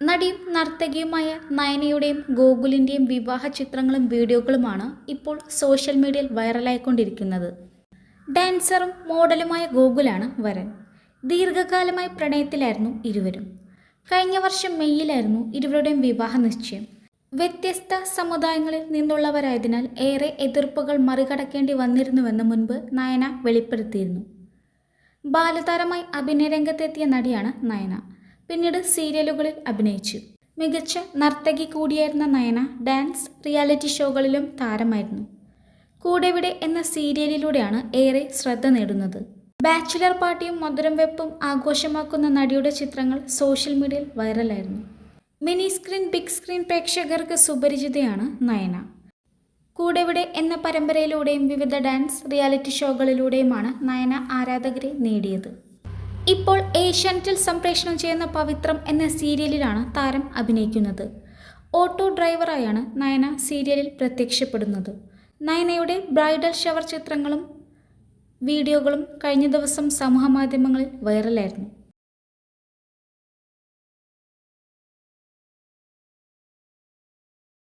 നടിയും നർത്തകിയുമായ നയനയുടെയും ഗോകുലിന്റെയും വിവാഹ ചിത്രങ്ങളും വീഡിയോകളുമാണ് ഇപ്പോൾ സോഷ്യൽ മീഡിയയിൽ വൈറലായിക്കൊണ്ടിരിക്കുന്നത്. ഡാൻസറും മോഡലുമായ ഗോകുലാണ് വരൻ. ദീർഘകാലമായി പ്രണയത്തിലായിരുന്നു ഇരുവരും. കഴിഞ്ഞ വർഷം മെയ്യിലായിരുന്നു ഇരുവരുടെയും വിവാഹ നിശ്ചയം. വ്യത്യസ്ത സമുദായങ്ങളിൽ നിന്നുള്ളവരായതിനാൽ ഏറെ എതിർപ്പുകൾ മറികടക്കേണ്ടി വന്നിരുന്നുവെന്ന് മുൻപ് നയന വെളിപ്പെടുത്തിയിരുന്നു. ബാലതാരമായി അഭിനയരംഗത്തെത്തിയ നടിയാണ് നയന. പിന്നീട് സീരിയലുകളിൽ അഭിനയിച്ചു. മികച്ച നർത്തകി കൂടിയായിരുന്ന നയന ഡാൻസ് റിയാലിറ്റി ഷോകളിലും താരമായിരുന്നു. കൂടെവിടെ എന്ന സീരിയലിലൂടെയാണ് ഏറെ ശ്രദ്ധ നേടുന്നത്. ബാച്ചുലർ പാർട്ടിയും മധുരം വെപ്പും ആഘോഷമാക്കുന്ന നടിയുടെ ചിത്രങ്ങൾ സോഷ്യൽ മീഡിയയിൽ വൈറലായിരുന്നു. മിനി സ്ക്രീൻ ബിഗ് സ്ക്രീൻ പ്രേക്ഷകർക്ക് സുപരിചിതയാണ് നയന. കൂടെവിടെ എന്ന പരമ്പരയിലൂടെയും വിവിധ ഡാൻസ് റിയാലിറ്റി ഷോകളിലൂടെയുമാണ് നയന ആരാധകരെ നേടിയത്. ഇപ്പോൾ ഏഷ്യാനെറ്റിൽ സംപ്രേഷണം ചെയ്യുന്ന പവിത്രം എന്ന സീരിയലിലാണ് താരം അഭിനയിക്കുന്നത്. ഓട്ടോ ഡ്രൈവറായാണ് നയന സീരിയലിൽ പ്രത്യക്ഷപ്പെടുന്നത്. നയനയുടെ ബ്രൈഡൽ ഷവർ ചിത്രങ്ങളും വീഡിയോകളും കഴിഞ്ഞ ദിവസം സമൂഹമാധ്യമങ്ങളിൽ വൈറലായിരുന്നു.